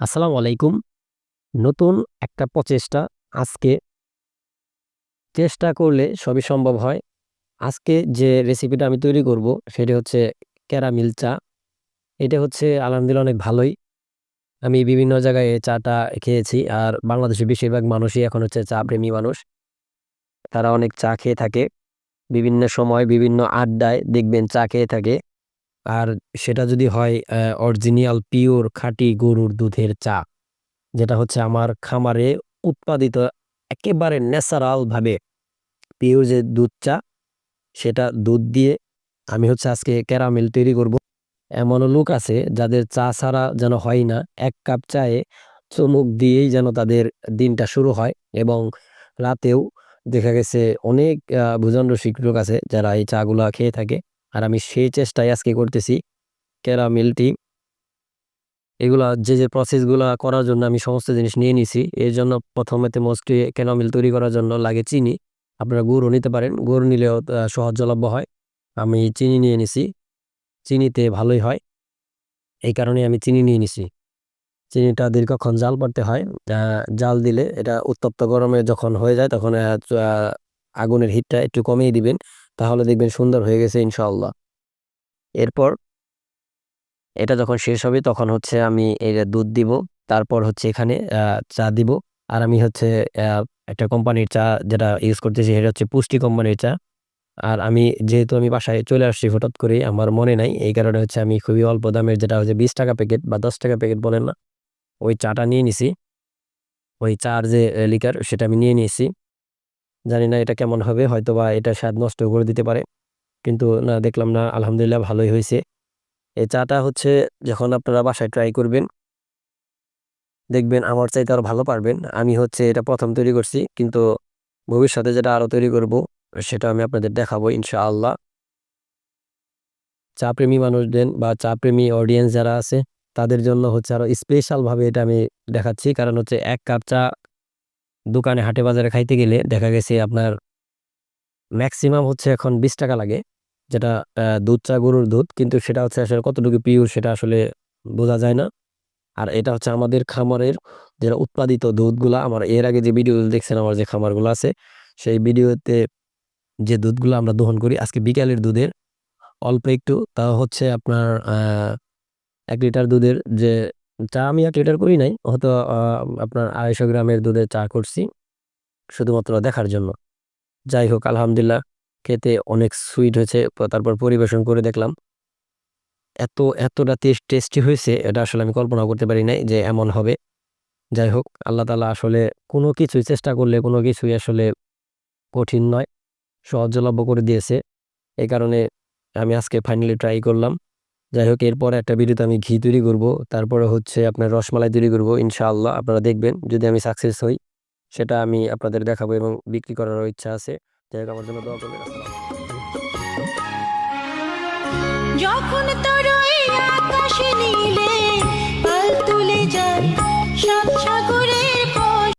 আসসালামু আলাইকুম। নতুন একটা প্রচেষ্টা আজকে চেষ্টা করলে সবই সম্ভব হয়। আজকে যে রেসিপিটা আমি তৈরি করব, সেটি হচ্ছে ক্যারামিল চা। এটা হচ্ছে আলহামদুলিল্লাহ অনেক ভালোই। আমি বিভিন্ন জায়গায় চাটা খেয়েছি। আর বাংলাদেশের বেশিরভাগ মানুষই এখন হচ্ছে চা প্রেমী মানুষ। তারা অনেক চা খেয়ে থাকে। বিভিন্ন সময় বিভিন্ন আড্ডায় দেখবেন চা খেয়ে থাকে। আর সেটা যদি হয় অরিজিনাল পিওর খাঁটি গরুর দুধের চা। যেটা হচ্ছে আমার খামারে উৎপাদিত একেবারে ন্যাচারাল ভাবে পিওর যে দুধ চা, সেটা দুধ দিয়ে আমি হচ্ছে আজকে ক্যারামেল তৈরি করব। এমনও লোক আছে যাদের চা ছাড়া যেন হয় না। এক কাপ চায়ে চুমুক দিয়েই যেন তাদের দিনটা শুরু হয় এবং রাতেও দেখা গেছে অনেক আ ভোজন-রসিক লোক আছে যারা এই চাগুলা খেয়ে থাকে। আর আমি সেই চেষ্টাই আজকে করতেছি। ক্যারামেল টি এগুলা যে, যে প্রসেসগুলো করার জন্য আমি সমস্ত জিনিস নিয়ে নিছি। এর জন্য প্রথমেতে মোস্টলি ক্যারামেল তৈরি করার জন্য লাগে চিনি। আপনারা গুড়ও নিতে পারেন। গুড় নিলেও সহজলভ্য হয়। আমি চিনি নিয়ে নিছি। চিনিতে ভালোই হয়। এই কারণে আমি চিনি নিয়ে নিছি। চিনিটা দীর্ঘক্ষণ জাল করতে হয়। জাল দিলে এটা উত্তপ্ত গরমে যখন হয়ে যায় তখন আগুনের হিটটা একটু কমিয়ে দিবেন। তাহলে দেখবেন সুন্দর হয়ে গেছে ইনশাল্লাহ এরপর এটা যখন শেষ হবে তখন হচ্ছে আমি এর দুধ দিব। তারপর হচ্ছে এখানে চা দিব। আর আমি হচ্ছে একটা কোম্পানির চা যেটা ইউজ করতেছি সেটা হচ্ছে পুষ্টি কোম্পানির চা। আর আমি যেহেতু আমি বাসায় চলে আসছি হঠাৎ করে আমার মনে নাই। এই কারণে হচ্ছে আমি খুবই অল্প দামের যেটা হচ্ছে ৳২০ প্যাকেট বা ৳১০ প্যাকেট বলেন না? ওই চাটা নিয়ে নিছি। ওই চার যে লিকার সেটা আমি নিয়ে নিয়েছি। জানি না এটা কেমন হবে? হয়তো বা এটা স্বাদ নষ্ট করে দিতে পারে। কিন্তু না, দেখলাম না, আলহামদুলিল্লাহ ভালোই হইছে। এই চাটা হচ্ছে যখন আপনারা বাসায় ট্রাই করবেন, দেখবেন আমার চাইতে আরও ভালো পারবেন। আমি হচ্ছে এটা ১ম তৈরি করছি। কিন্তু ভবিষ্যতে যেটা আরও তৈরি করব, সেটা আমি আপনাদের দেখাবো ইনশাআল্লাহ। চা প্রেমী মানুষদের বা চা প্রেমী অডিয়েন্স যারা আছে, তাদের জন্য হচ্ছে আরও স্পেশাল ভাবে এটা আমি দেখাচ্ছি। কারণ হচ্ছে এক কাপ চা দোকানে হাটে বাজারে খাইতে গেলে দেখা গেছে আপনার ম্যাক্সিমাম হচ্ছে এখন ৳২০ লাগে। যেটা দুধ চা গরুর দুধ। কিন্তু সেটা হচ্ছে আসলে কতটুকু পিওর সেটা আসলে বোঝা যায় না। আর এটা হচ্ছে আমাদের খামারের যেটা উৎপাদিত দুধগুলা, আমার এর আগে যে ভিডিও দেখছেন আমার যে খামারগুলো আছে, সেই ভিডিওতে যে দুধগুলো আমরা দহন করি, আজকে বিকালের দুধের, অল্প একটু তাও হচ্ছে আপনার এক লিটার দুধের যে চা আমি ১ লিটার করি নাই। হয়তো আপনার ২৫০ গ্রামের দুধে চা করছি। শুধুমাত্র দেখার জন্য। যাই হোক, আলহামদুলিল্লাহ, খেতে অনেক সুইট হয়েছে। তারপর পরিবেশন করে দেখলাম। এত, এতটা টেস্ট টেস্টি হয়েছে, এটা আসলে আমি কল্পনা করতে পারি নাই যে এমন হবে। যাই হোক, আল্লাহ তাআলা আসলে কোনো কিছুই চেষ্টা করলে কোনো কিছুই আসলে কঠিন নয়। সহজলভ্য করে দিয়েছে। এই কারণে আমি আজকে ফাইনালি ট্রাই করলাম। যাই হোক, এরপর একটা ভিডিওতে আমি ঘি তৈরি করব তারপরে হচ্ছে আপনার রসমালাই তৈরি করব, ইনশাআল্লাহ। আপনারা দেখবেন, যদি আমি সাকসেস হই, সেটা আমি আপনাদের দেখাবো এবং বিক্রি করারও ইচ্ছা আছে। যাই হোক, আমার জন্য দোয়া করবেন। যখন তোর আকাশে